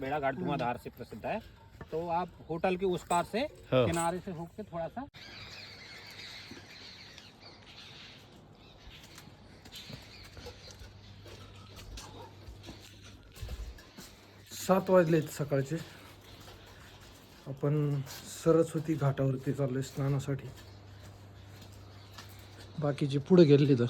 बेड़ा घाट धुआंधार से प्रसिद्ध है तो आप होटल के उस पार से हाँ। किनारे से होकर के थोड़ा सा सात वाजलेत सकाळचे आपण सरस्वती घाटावरती चाललोय स्नानासाठी. बाकीचे पुढे गेले तर.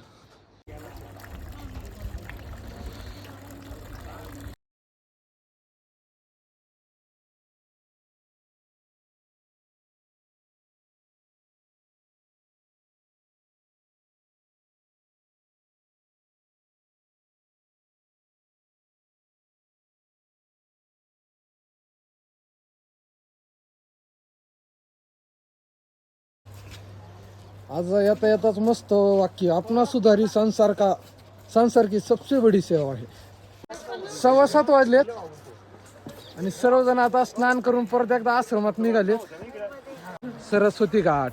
आज येता येताच मस्त वाक्य आपणा सुधारी संसार का संसार की सबसे बडी सेवा आहे. सव्वा सात वाजलेत आणि सर्वजण आता स्नान करून परत एकदा आश्रमात निघाले सरस्वती घाट.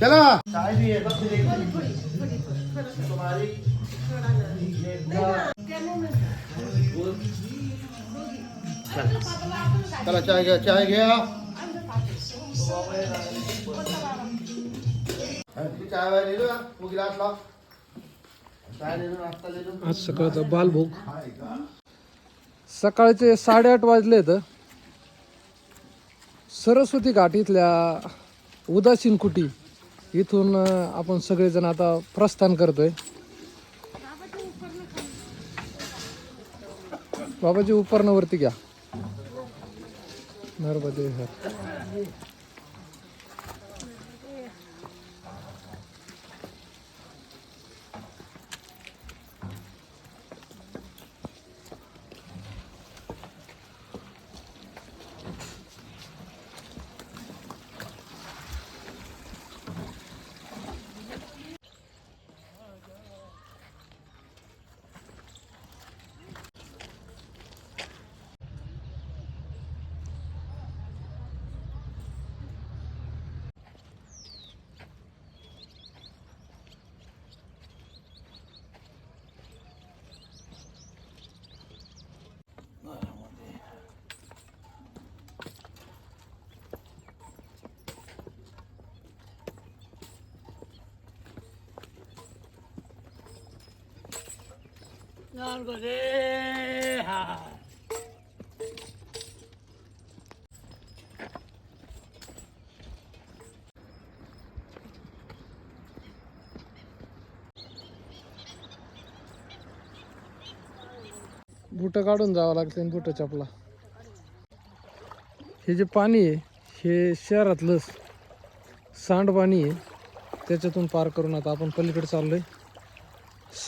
चला. तुम्हारी चला चाय गया चाय गया चाय वाय गिलास चाय नाश्ता आज सकाळचा बालभोग. सकाळचे साडेआठ वाजले तर सरस्वती घाट इथल्या उदासीन कुटी. इथून आपण सगळेजण आता प्रस्थान करतोय. बाबाजी उपरणावरती घ्या. नर्मदे हर. बुट काढून जावं लागतं बुट चपला. हे जे पाणी आहे हे शहरातलं सांडपाणी आहे. त्याच्यातून पार करून आता आपण पलीकडे चाललोय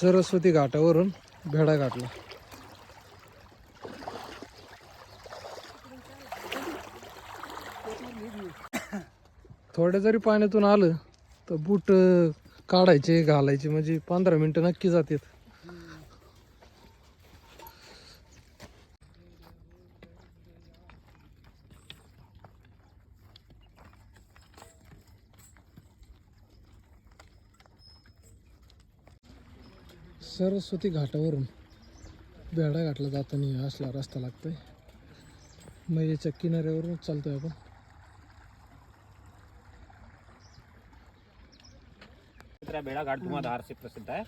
सरस्वती घाटावरून. भेडा घातला. थोडे जरी पाण्यातून आलं तर बूट काढायचे घालायचे म्हणजे पंधरा मिनटं नक्की जातात. सरस्वती घाटावरून बेडा घाटला जाताना हा असला रस्ता लागतोय. मग याच्या किनाऱ्यावरून चालतोय आपण. चित्रा बेड़ा घाट धुआंधार से प्रसिद्ध है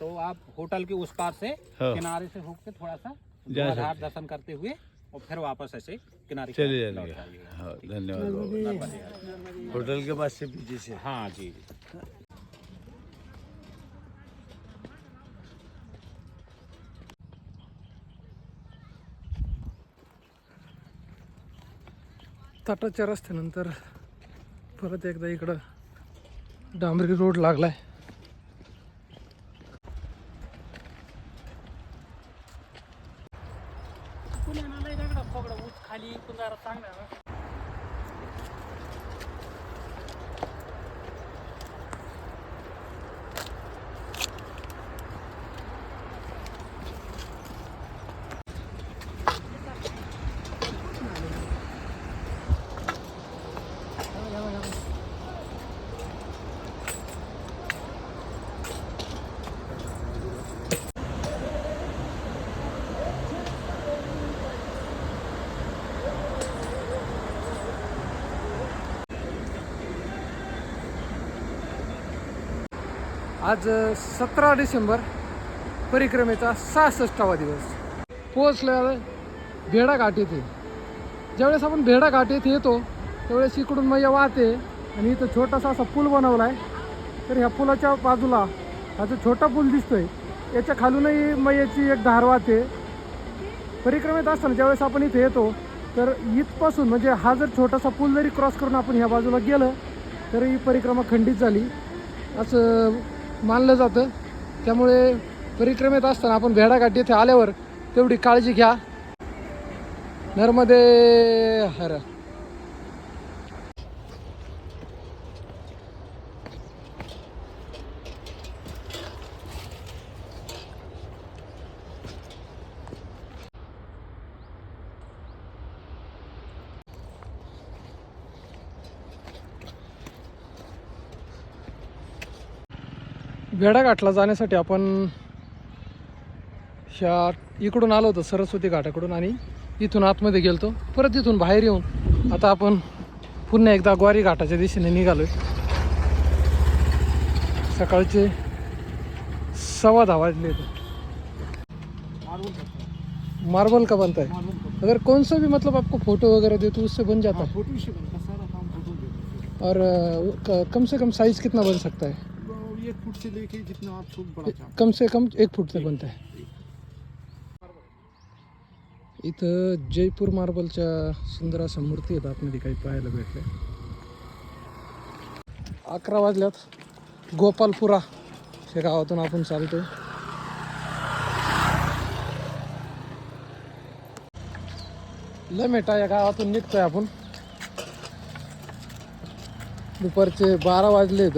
तो आप होटल के उस पार से किनारे से होकर थोड़ा सा धुआंधार दर्शन करते हुए और फिर वापस ऐसे किनारे चले जाएँगे। हाँ धन्यवाद होटल के पास से पीछे से। हाँ जी जी। ताटाच्या रस्त्यानंतर परत एकदा इकडं डांबरी रोड लागलाय. आज सतरा डिसेंबर परिक्रमेचा सहासष्टावा दिवस. पोहोचल्या भेडा घाट येथे ज्यावेळेस आपण भेडा घाट येथे येतो त्यावेळेस इकडून मैया वाहते आणि इथं छोटासा असा पूल बनवला आहे तर ह्या पुलाच्या बाजूला हा जो छोटा पूल दिसतोय याच्या खालूनही मैयाची एक धार वाहते. परिक्रमेत असताना ज्यावेळेस आपण इथे येतो तर इथपासून म्हणजे हा जर छोटासा पूल जरी क्रॉस करून आपण ह्या बाजूला गेलं तर ही परिक्रमा खंडित झाली. असं मानलं जातं. त्यामुळे परिक्रमेत असताना आपण भेडाघाट येथे आल्यावर तेवढी काळजी घ्या. नर्मदे हर. भेडाघाटला जाण्यासाठी आपण ह्या इकडून आलो होतो सरस्वती घाटाकडून आणि इथून आतमध्ये गेलतो. परत इथून बाहेर येऊन आता आपण पुन्हा एकदा ग्वारी घाटाच्या दिशेने निघालोय. सकाळचे सव्वा दहा वाजले होते. मार्बल का बनता है अगर कौन सा भी मतलब आपको फोटो वगैरह दे तो उससे बन जाता. है और कम से कम साइज कितना बन सकता है? एक फुट से लेके जितना आप खूब बड़ा कम से कम एक फुट तक बनता है। इथं जयपूर मार्बलच्या सुंदर अशा मूर्ती आहेत आतमध्ये काही पाहायला भेटल्या. अकरा वाजल्यात. गोपालपुरा या गावातून आपण चालतोय. लमेटा या गावातून निघतोय आपण. दुपारचे बारा वाजले आहेत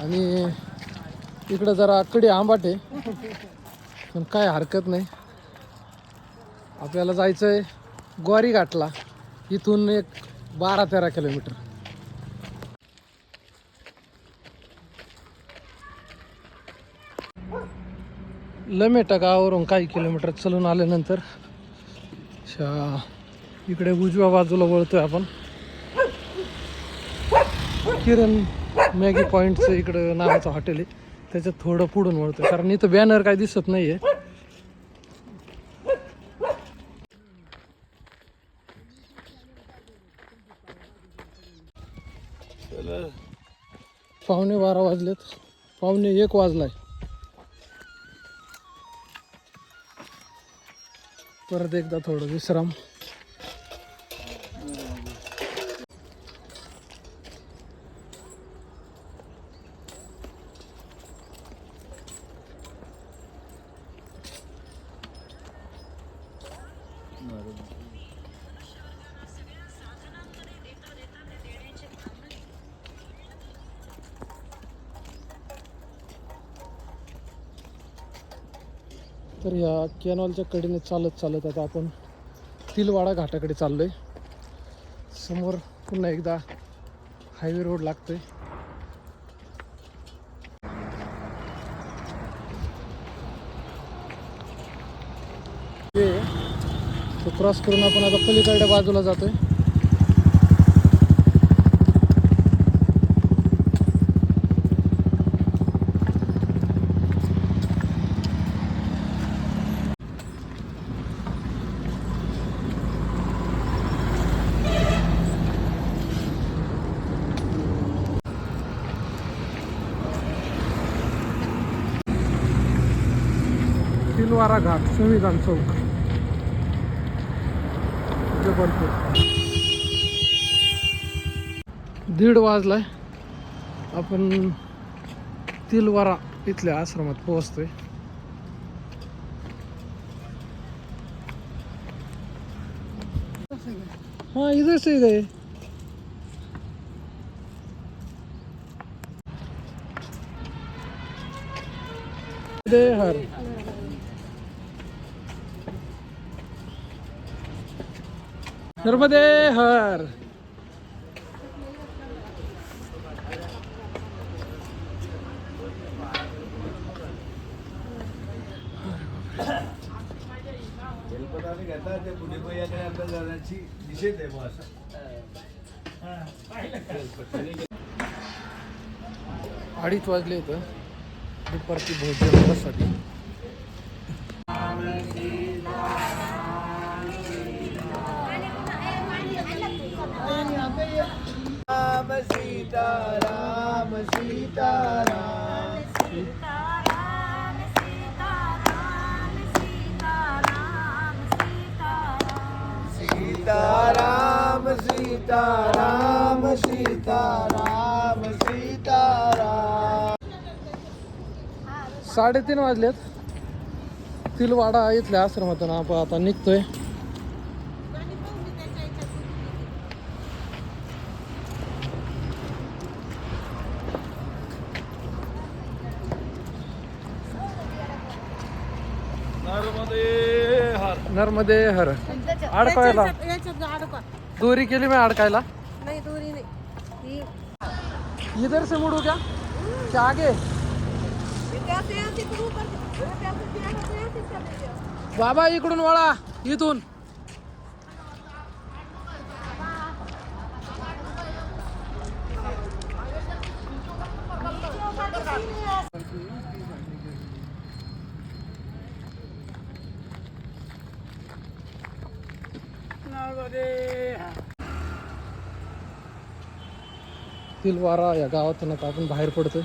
आणि इकडं जरा कडे आंबाट. आहे पण काय हरकत नाही. आपल्याला जायचं आहे ग्वारी घाटला इथून एक बारा तेरा किलोमीटर. लमेटा गावावरून काही किलोमीटर चलून आल्यानंतर शा इकडे उजव्या बाजूला वळतोय आपण. किरण मॅगी पॉईंटचं इकडं नावाचं हॉटेल आहे. त्याच्यात थोडं पुढून वळतं कारण इथं बॅनर काय दिसत नाहीये. पावणे बारा वाजलेत. पावणे एक वाजलाय. परत एकदा थोडं विश्राम. कॅनॉलच्या कडेने चालत चालत आता आपण तिलवाडा घाटाकडे चाललो आहे समोर पुन्हा एकदा हायवे रोड लागतो ते तो क्रॉस करून आपण आता पलीकडच्या बाजूला जातोय. तिलवारा घाट संविधान चौक. जबलपूर. दीड वाजलाय. आपण तिलवारा इथल्या आश्रमात पोहोचतोय. हाँ इधर से ही गए हर. नर्मदे असं अडीच वाजले इथं. दुपारची भोजनासाठी राम सीता राम सीता राम सीताराम। सीताराम सीताराम सीताराम सीता राम सीता राम सीता राम सीता राम साडेतीन वाजलेत. तिलवाडा इथल्या आश्रमातून आपण आता निघतोय. नर्मदे हर. नर्मदे हर. अडकायला दोरी केली मी अडकायला नाही दोरी नाही. इधर से मुड़ू क्या क्या आगे बाबा इकडून वळा इथून. तिलवारा या गावातून आता आपण बाहेर पडतोय.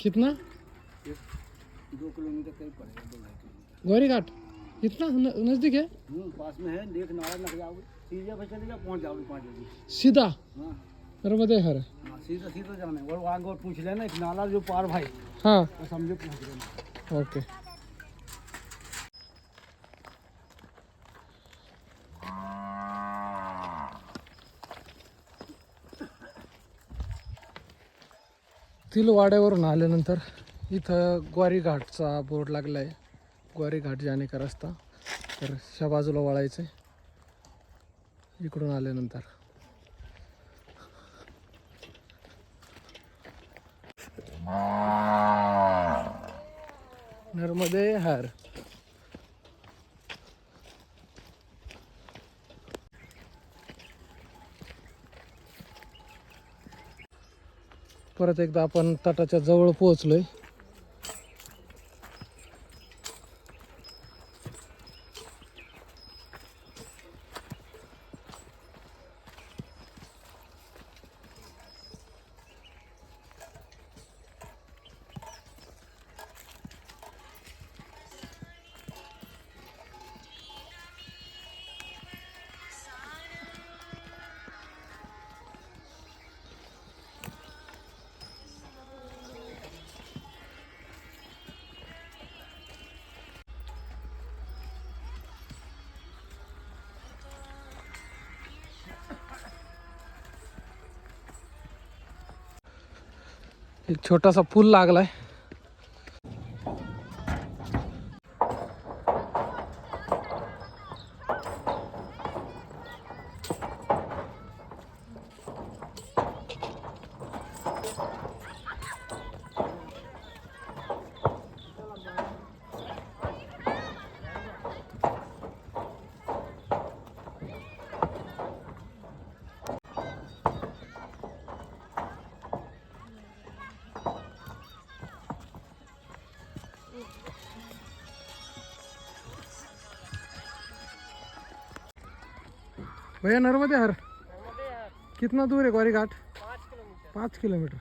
कितना? दो किलोमीटर करीब पड़ेगा दो ढाई किलोमीटर गौरी घाट. इतना नज़दीक है? हम्म, पास में है देख नाला लग जाओगे। सीधे पे चले जाओ पहुँच जाओगे पाँच बजे। सीधा? हाँ। नर्मदे हर हाँ सीधा सीधा जाना है और आगे और पूछ लेना एक नाला जो पार भाई. हाँ. तो समझे पहुंच गए ओके. तिलवाड्यावरून आल्यानंतर इथं ग्वारी घाटचा बोर्ड लागला आहे ग्वारी घाट जाणे का रस्ता? तर ह्या बाजूला वळायचं आहे इकडून आल्यानंतर. नर्मदे हर. परत एकदा आपण तटाच्या जवळ पोहोचलोय. एक छोटासा पूल लागलाय. भैया नर्मदे हर। कितना दूर है ग्वारी घाट? पाँच किलोमीटर।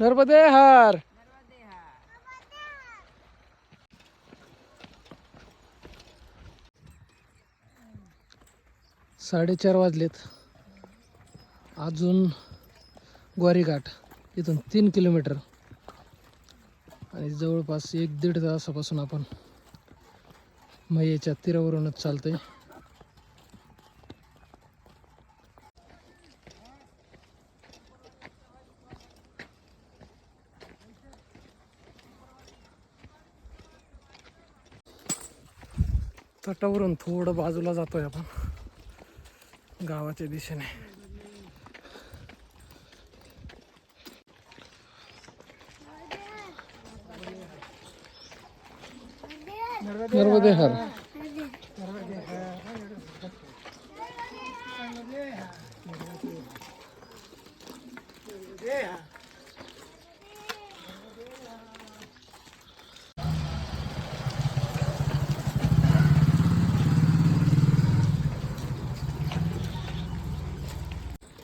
नर्मदे हर। साडेचार वाजलेत. अजून ग्वारीघाट इथून तीन किलोमीटर. आणि जवळपास एक दीड तासापासून आपण मैयाच्या तीरावरूनच चालतो आहे तटावरून थोडं बाजूला जातोय आपण. गावाच्या दिशेने. नर्मदे हर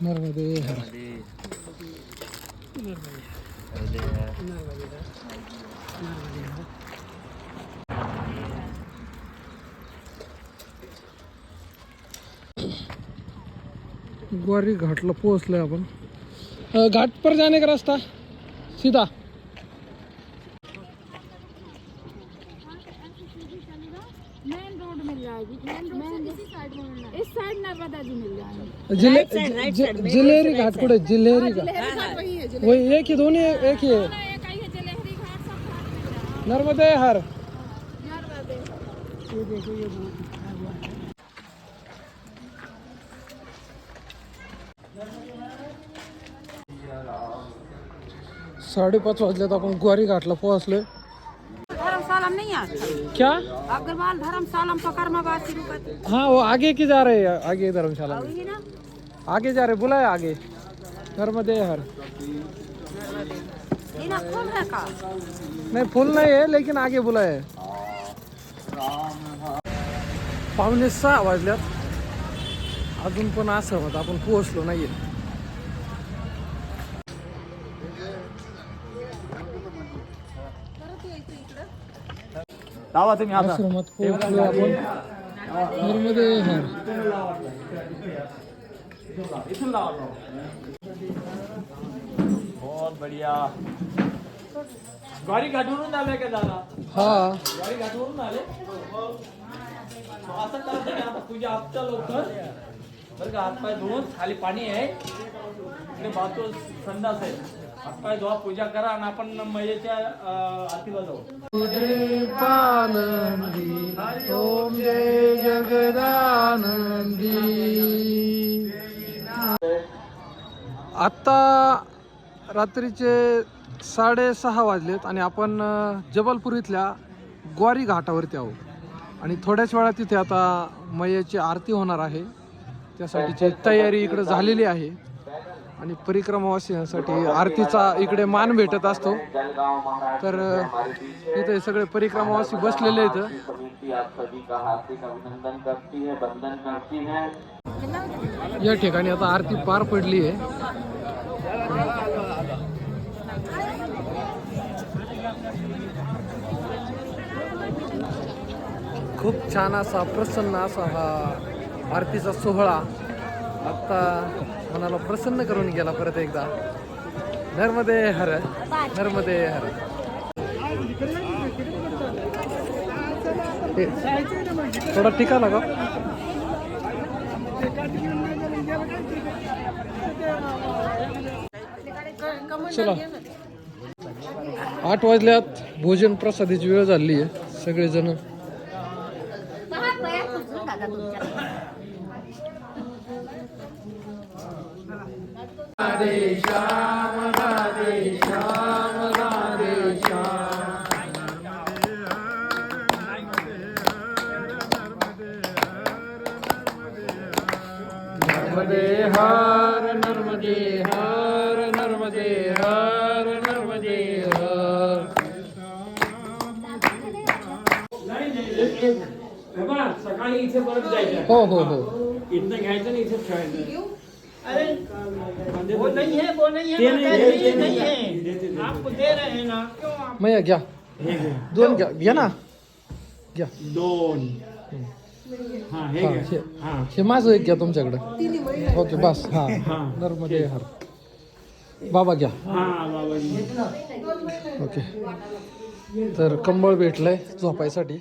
नर्मदे हर ग्वारी घाटला पोहोचले अपन अ, घाट पर जाने का रास्ता? सीधा. मेन रोड मिल जाएगी मेन रोड से इसी साइड में मिलना इस साइड नर्मदा जी मिल जाएंगे जिले जि- जि- जिलेरी घाट कुठे? जिलेरी घाट. लहरी घाट वही है जिले वही एक ही दोन्ही एक ही आहे एक आई है जलेहरी घाट सब घाट मिल जाएंगे नर्मदे हर नर्मदे साडेपाच वाजल्यात आपण ग्वारी घाटला पोहोचलोय. धर्मशाला नहीं आता क्या? अग्रवाल धर्मशाला शुरू करते हाँ वो आगे की जा रहे हैं आगे धर्मशाला में वही ना? आगे जा रहे बुलाए आगे. नर्मदे हर. ये ना फूल है का? नाही फुल नाही आहे लेकिन आगे बुलाय पावणे सहा वाजल्यात. अजून पण असं होत आपण पोहोचलो नाहीये. आश्रमात पोहोचलो आपण नर्मदे हर. बहुत बढ़िया. गाडी घाटवरून आलाय का दादा? हा. गाडी घाटवरून आले? असं करायचं का आता तुझ्या आजच्या लवकर. बरं का हातपाय धुवून खाली पाणी आहे. इकडे बाजू संडास आहे. हातपाय धुवा पूजा करा आणि आपण मयेच्या आरतीला जाऊ. पानंदी ओम जय जगदानंदी. आत्ता रात्रीचे साडेसहा वाजलेत आणि आपण अ, जबलपूर इथल्या ग्वारी घाटावरती आहोत. आणि थोड्याच वेळात तिथे आता मयेची आरती होणार आहे. त्यासाठीची तयारी इकडे झालेली आहे. आणि परिक्रमावासियांसाठी आरतीचा इकडे मान भेटत असतो. तर इथे सगळे परिक्रमावासी बसलेले इथं या ठिकाणी आता आरती पार पडली आहे. खूप छान असा प्रसन्न असा हा आरतीचा सोहळा. आता मनाला प्रसन्न करून गेला परत एकदा. नर्मदे हर नर्मदे हर. थोडा टिका लागा चला. आठ वाजल्यात भोजन प्रसादाची वेळ झाली आहे सगळेजण नर्मदे हर नर्मदे हर नर्मदे हर नर्मदे हर सकाळी इथे परत जायचं हो हो हो इथनं घ्यायचं नाही इथे ठेवायचं वो नहीं है वो नहीं है माता जी, नहीं है आपको दे रहे हैं ना। क्यों आप मैया घ्या दोन घ्या घ्या ना? घ्या दोन हा हे हा, घ्या. हे। हा हे माझं एक घ्या तुमच्याकडे ओके बस हा। नर्मदे हर। बाबा घ्या हा बाबाजी ओके। तर कंबळ भेटलंय झोपायसाठी.